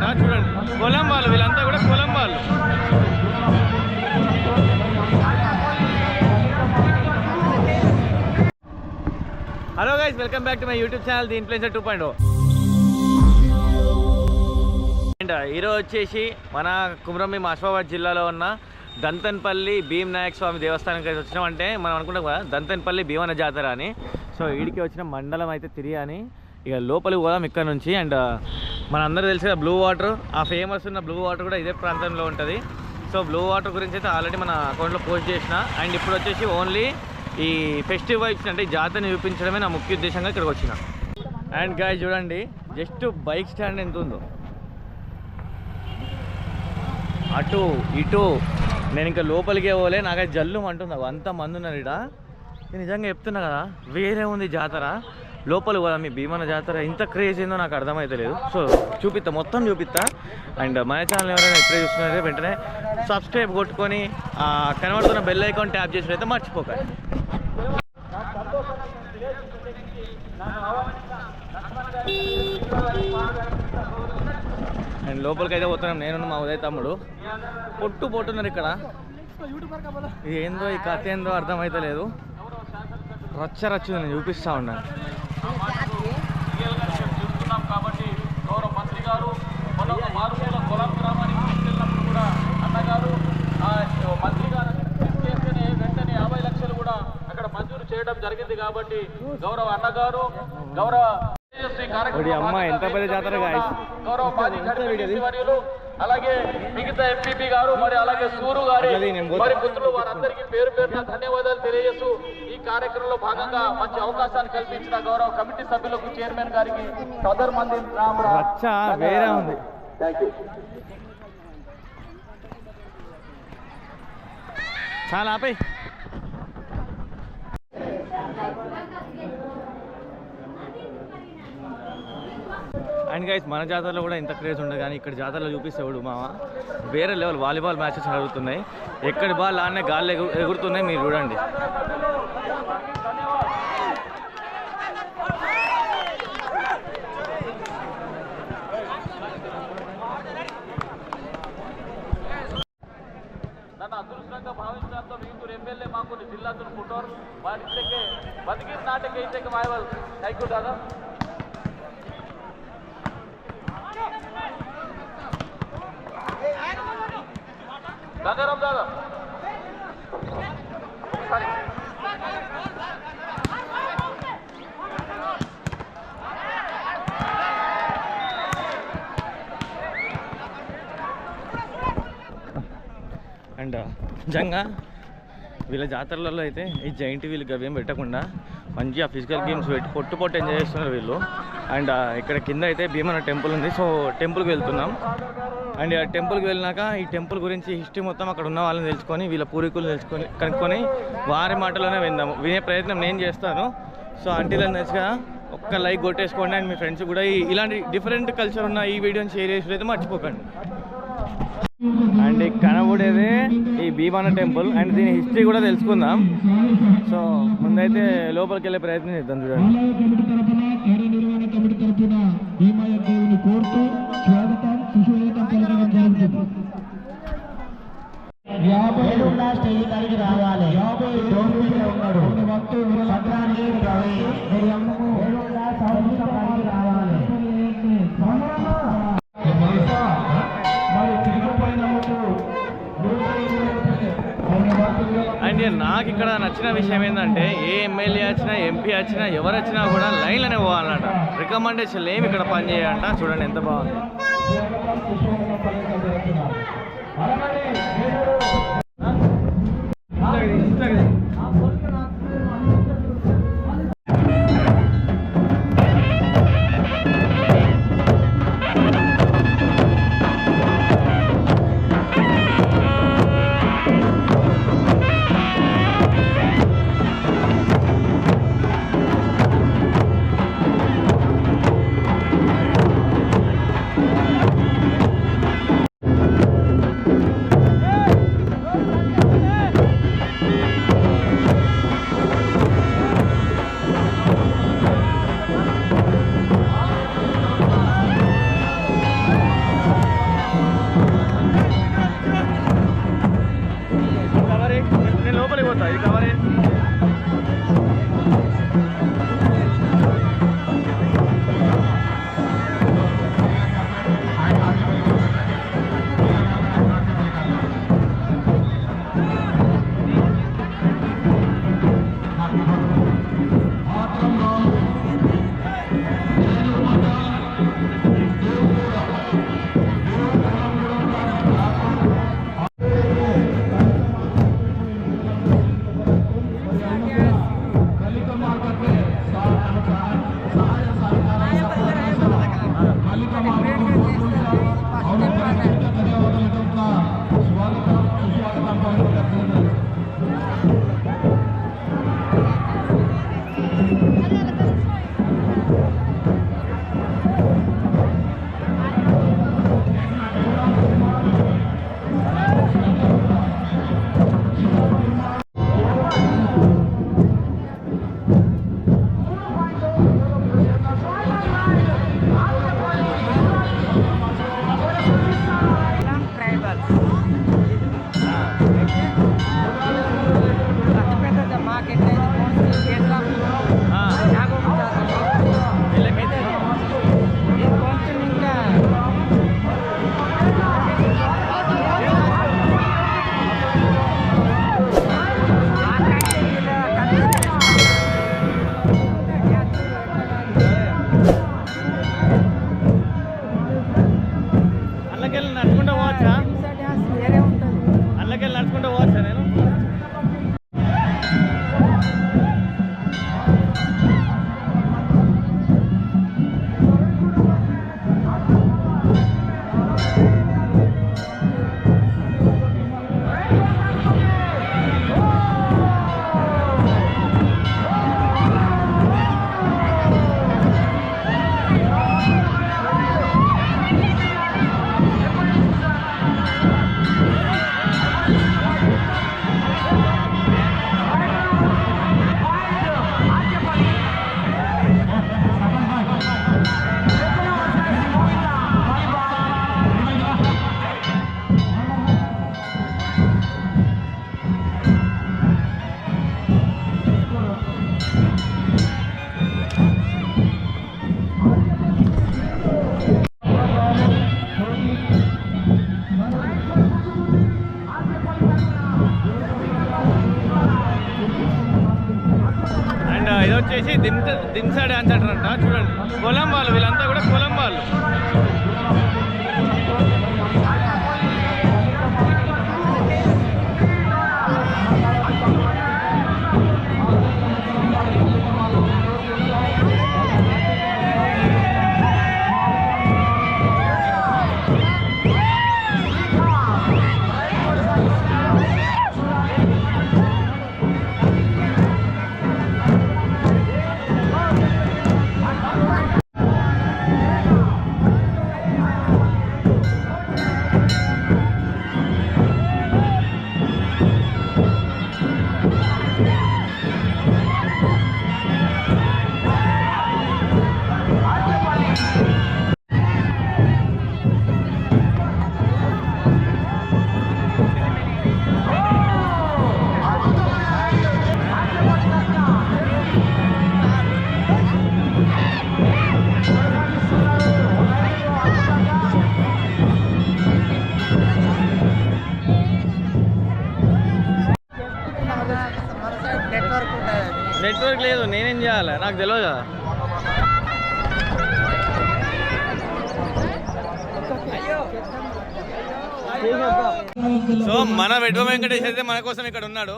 వచ్చేసి చూడండి. కొలం వాళ్ళు వీళ్ళంతా కూడా కొలం వాళ్ళు. Hello guys welcome back to my YouTube channel the influencer two point and ఈరోజు వచ్చేసి మన కుమ్రంభీం ఆసిఫాబాద్ జిల్లాలో ఉన్న దంతన్పల్లి భీమనాయక స్వామి దేవస్థానానికి అయితే వచ్చినాం. అంటే మనం అనుకుంటాం కదా దంతన్పల్లి భీమన జాతర అని. సో వీడికి వచ్చిన మండలం అయితే తిరిగి అని ఇక లోపలికి పోదాం ఇక్కడ నుంచి. అండ్ మన తెలిసిన బ్లూ వాటర్ ఆ ఫేమస్ ఉన్న బ్లూ వాటర్ కూడా ఇదే ప్రాంతంలో ఉంటుంది. సో బ్లూ వాటర్ గురించి అయితే ఆల్రెడీ మన అకౌంట్లో పోస్ట్ చేసిన. అండ్ ఇప్పుడు వచ్చేసి ఓన్లీ ఈ ఫెస్టివ్ వైబ్స్ అంటే ఈ జాతరని చూపించడమే నా ముఖ్య ఉద్దేశంగా ఇక్కడికి వచ్చిన. అండ్ గాయ చూడండి జస్ట్ బైక్ స్టాండ్ ఎంత ఉందో. అటు ఇటు నేను ఇంకా లోపలికే పోలే నాకైతే జల్లు అంటుంది అంత మంది ఉన్నారు ఇక్కడ నేను నిజంగా చెప్తున్నా కదా వేరే ఉంది జాతర. లోపల పోదా మీ భీమన జాతర ఇంత క్రేజ్ ఏందో నాకు అర్థమైతే లేదు సో చూపిస్తా మొత్తం చూపిస్తా అండ్ మన ఛానల్ ఎవరైనా ఇప్పుడే చూస్తున్నారే వెంటనే సబ్స్క్రైబ్ కొట్టుకొని కనబడుతున్న బెల్ ఐకాన్ ట్యాప్ అయితే మర్చిపోకండి. అండ్ లోపలికి అయితే పోతున్నాం. నేను మా ఉదయ తమ్ముడు. పొట్టు పోతున్నారు ఇక్కడ. ఏందో ఈ కథ ఏందో అర్థమైతే లేదు రచ్చ రచ్చు నేను చూపిస్తా ఉన్నాను. చూస్తున్నాం కాబట్టి గౌరవ మంత్రి గారు మొన్న మారుమూల పొలం గ్రామానికి తీసుకెళ్ళినప్పుడు కూడా అన్నగారు మంత్రి గారు చేస్తేనే వెంటనే యాభై లక్షలు కూడా అక్కడ మంజూరు చేయడం జరిగింది కాబట్టి గౌరవ అన్నగారు గౌరవ ఒడి అమ్మ, ఎంత పెద్ద జాతర అలాగే మిగతా ఎంపీపీ గారు మరి అలాగే సూరు గారి. మరి పుత్రులు వారందరికీ పేరు పేరున ధన్యవాదాలు తెలియజేస్తూ ఈ కార్యక్రమంలో భాగంగా మంచి అవకాశాన్ని కల్పించిన గౌరవ కమిటీ సభ్యులకు చైర్మన్ గారికి సదర్ మంది వేరే ఉంది. చాలా ఆపై అండ్ గైస్ మన జాతరలో కూడా ఇంత క్రేజ్ ఉండదు కానీ ఇక్కడ జాతరలో చూపిస్తేవాడు మామ వేరే లెవెల్ వాలీబాల్ మ్యాచెస్ జరుగుతున్నాయి ఎక్కడి బాల్ ఆడనే గాల్లో ఎగు ఎగురుతున్నాయి మీరు చూడండి. నన్ను అదృష్టంగా భావించడంతో మీకు ఎమ్మెల్యే మాకు జిల్లా ఫోటోర్ వారికి బతికి నాటకి అయితే మాయవల్. థ్యాంక్ యూ అండ్ నిజంగా వీళ్ళ జాతరలలో అయితే ఈ జైంట్ వీళ్ళకి అవి ఏం పెట్టకుండా మంచిగా ఫిజికల్ గేమ్స్ పెట్టి పొట్టు పొట్టు ఎంజాయ్ చేస్తున్నారు వీళ్ళు. అండ్ ఇక్కడ కింద అయితే భీమన టెంపుల్ ఉంది. సో టెంపుల్కి వెళ్తున్నాం. అండ్ ఆ టెంపుల్కి వెళ్ళినాక ఈ టెంపుల్ గురించి హిస్టరీ మొత్తం అక్కడ ఉన్న వాళ్ళని తెలుసుకొని వీళ్ళ పూర్వీకులు తెలుసుకొని కనుక్కొని వారి మాటలోనే విందాము వినే ప్రయత్నం నేను చేస్తాను. సో అంటీలో నచ్చిగా ఒక్క లైక్ కొట్టేసుకోండి. అండ్ మీ ఫ్రెండ్స్ కూడా ఇలాంటి డిఫరెంట్ కల్చర్ ఉన్న ఈ వీడియోని షేర్ చేసి అయితే మర్చిపోకండి. అండ్ ఈ కనబడేదే ఈ భీమాన టెంపుల్ అండ్ దీని హిస్టరీ కూడా తెలుసుకుందాం. సో ముందైతే లోపలికి వెళ్ళే ప్రయత్నం చేద్దాం చూడండి. కార్యనిర్వహణ ఇక్కడ నచ్చిన విషయం ఏంటంటే ఏ ఎమ్మెల్యే వచ్చినా ఎంపీ వచ్చినా ఎవరు వచ్చినా కూడా లైన్లోనే పోవాలన్నట రికమెండేషన్లు ఏమి ఇక్కడ పని చేయాలంట చూడండి ఎంత బాగుంది. పోతా ఇది అల్లకెళ్ళి నడుచుకుంటూ పోవచ్చా నాకు తెలియదు కదా సో మన వెడ్మ వెంకటేష్ అయితే మన కోసం ఇక్కడ ఉన్నాడు.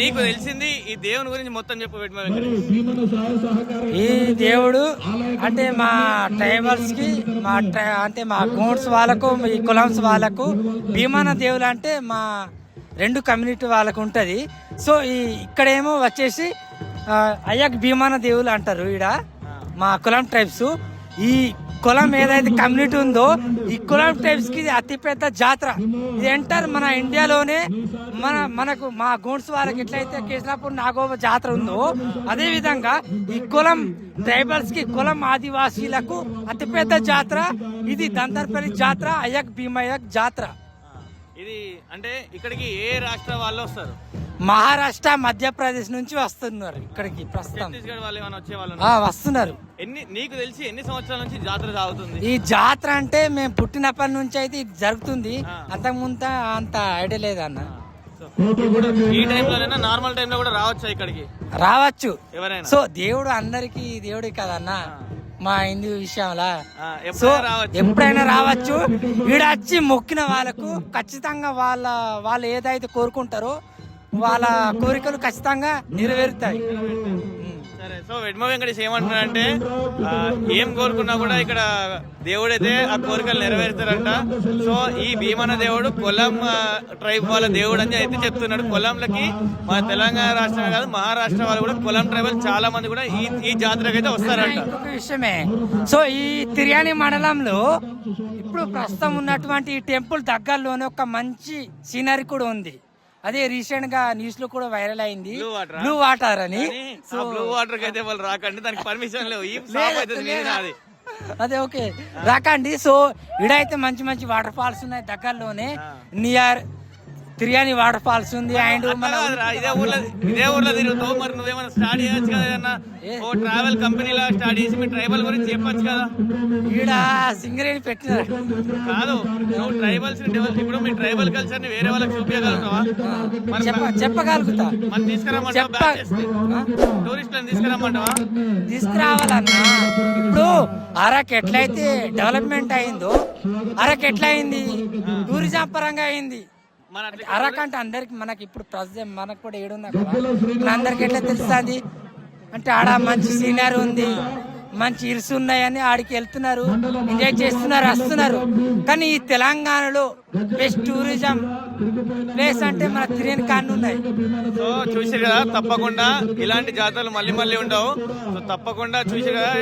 నీకు తెలిసింది ఈ దేవుని గురించి మొత్తం చెప్పు వెడ్మ వెంకటేష్. ఈ దేవుడు అంటే మా ట్రైబల్స్కి మా అంటే మా గోండ్స్ వాళ్ళకు ఈ కులమ్స్ వాళ్ళకు భీమాన దేవుడు అంటే మా రెండు కమ్యూనిటీ వాళ్ళకు ఉంటది. సో ఈ ఇక్కడేమో వచ్చేసి అయ్యక్ భీమాన దేవులు అంటారు ఈడ. మా కులం ట్రైబ్స్ ఈ కులం ఏదైతే కమ్యూనిటీ ఉందో ఈ కులం ట్రైబ్స్కి ఇది అతిపెద్ద జాతర. ఇది ఎంటర్ మన ఇండియాలోనే మన మనకు మా గోండ్స్ వాళ్ళకి ఎట్లయితే కేశలాపూర్ నాగోబ జాతర ఉందో అదే విధంగా ఈ కులం ట్రైబల్స్కి కులం ఆదివాసీలకు అతిపెద్ద జాతర. ఇది దంతర్పల్లి జాతర అయ్యక్ భీమయ్యక్ జాతర. ఇది అంటే ఇక్కడికి ఏ రాష్ట్ర వాళ్ళు వస్తారు? మహారాష్ట్ర మధ్యప్రదేశ్ నుంచి వస్తున్నారు ఇక్కడికి ప్రస్తుతం. ఛత్తీస్గఢ్ వాళ్ళు ఏమైనా వచ్చే వాళ్ళు ఆ, వస్తున్నారు. ఎన్ని నీకు తెలిసి ఎన్ని సంవత్సరాల నుంచి జాతర సాగుతుంది? ఈ జాతర అంటే మేము పుట్టినప్పటి నుంచి అయితే ఇది జరుగుతుంది. అంతకుముందు అంత ఐడియా లేదన్న ఈ టైంలోనైనా నార్మల్ టైంలో కూడా రావచ్చా ఇక్కడికి? రావచ్చు. ఎవరైనా? సో దేవుడు అందరికి దేవుడే కదన్న. మా హిందూ విషయంలో. ఆ, సో ఎప్పుడైనా రావచ్చు. ఎప్పుడైనా రావచ్చు. ఈడ వచ్చి మొక్కిన వాళ్ళకు ఖచ్చితంగా వాళ్ళ వాళ్ళు ఏదైతే కోరుకుంటారో వాళ్ళ కోరికలు ఖచ్చితంగా నెరవేరుతాయి. సరే సో వెడ్మ వెంకటేష్ ఏమంటున్నాడంటే ఏం కోరుకున్నా కూడా ఇక్కడ దేవుడైతే ఆ కోరికలు నెరవేరుతారంట. సో ఈ భీమన దేవుడు కొలం ట్రైబ్ వాళ్ళ దేవుడు అని అయితే చెప్తున్నాడు. కొలంలకి మన తెలంగాణ రాష్ట్రమే కాదు మహారాష్ట్ర వాళ్ళు కూడా కొలం ట్రైబల్ చాలా మంది కూడా ఈ ఈ జాతరకి అయితే వస్తారంట. విషయమే. సో ఈ తిర్యాని మండలంలో ఇప్పుడు ప్రస్తుతం ఉన్నటువంటి ఈ టెంపుల్ దగ్గరలోనే ఒక మంచి సీనరీ కూడా ఉంది. అదే రీసెంట్గా న్యూస్లో కూడా వైరల్ అయింది? బ్లూ వాటర్ అని. ఆ బ్లూ వాటర్ అయితే వాళ్ళు రాకండి దానికి పర్మిషన్ లేవు. అదే ఓకే. రాకండి. సో ఇడైతే మంచి మంచి వాటర్ ఫాల్స్ ఉన్నాయి దగ్గరలోనే. నియర్ తిరియాని వాటర్ ఫాల్స్ ఉంది అండ్ ఇదే ఊర్లో ఇదే ఊర్లో తిరుగుతావు మరి నువ్వేమైనా స్టార్ట్ చేయొచ్చు కదా ఏదన్నా? ఓ ట్రావెల్ కంపెనీలో స్టార్ట్ చేసి మీ ట్రైబల్ గురించి చెప్పొచ్చు కదా? ఈడ సింగరేణి పెట్టినారు కాదు నువ్వు ట్రైబల్స్ ఇప్పుడు మీ ట్రైబల్ కల్చర్ని వేరే వాళ్ళకి చూపించగలుగుతావా? మరి చెప్ప చెప్పగలుగుతా. తీసుకురమ్మంటావా టూరిస్టులను తీసుకురమ్మంటావా? తీసుకురావాలన్నా. ఇప్పుడు అరకు ఎట్లయితే డెవలప్మెంట్ అయిందో అరకు ఎట్లా అయింది టూరిజం పరంగా అయింది. అరకు అంటే అందరికి మనకి ఇప్పుడు ప్రస్తుతం మనకు కూడా ఏడున్నా కదా? అందరికి ఎట్లా తెలుస్తుంది? అంటే ఆడ మంచి సీనరీ ఉంది మంచి ఇరుసు ఉన్నాయని ఆడికి వెళ్తున్నారు ఎంజాయ్ చేస్తున్నారు వస్తున్నారు. కానీ ఈ తెలంగాణలో బెస్ట్ టూరిజం ప్లేస్ అంటే మన తిరియన్ కాన్ని ఉన్నాయి సో చూసి కదా తప్పకుండా ఇలాంటి జాతరలు మళ్ళీ మళ్ళీ ఉండవు. సో తప్పకుండా చూసి కదా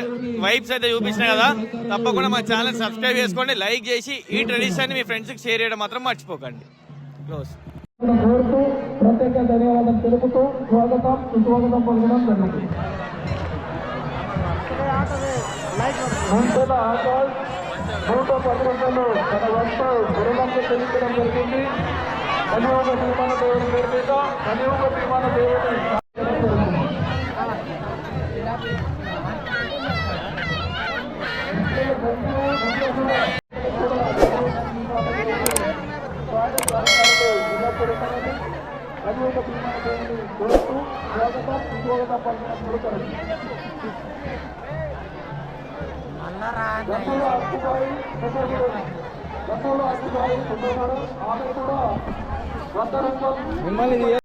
వైబ్స్ అయితే చూపించినాయి కదా. తప్పకుండా మా ఛానల్ సబ్స్క్రైబ్ చేసుకోండి లైక్ చేసి ఈ ట్రెడిషన్ మీ ఫ్రెండ్స్కి షేర్ చేయడం మాత్రం మర్చిపోకండి. క్లోజ్ కోరుతూ ప్రత్యేక ధన్యవాదాలు తెలుపుతూ స్వాగతం సుస్వాగతం పలకడం జరిగింది. ముందుల ఆకాశ్ నూట పది తన గురులకు జరిగింది. కలియుగ విమాన కలియుగ విమాన స్వాగతం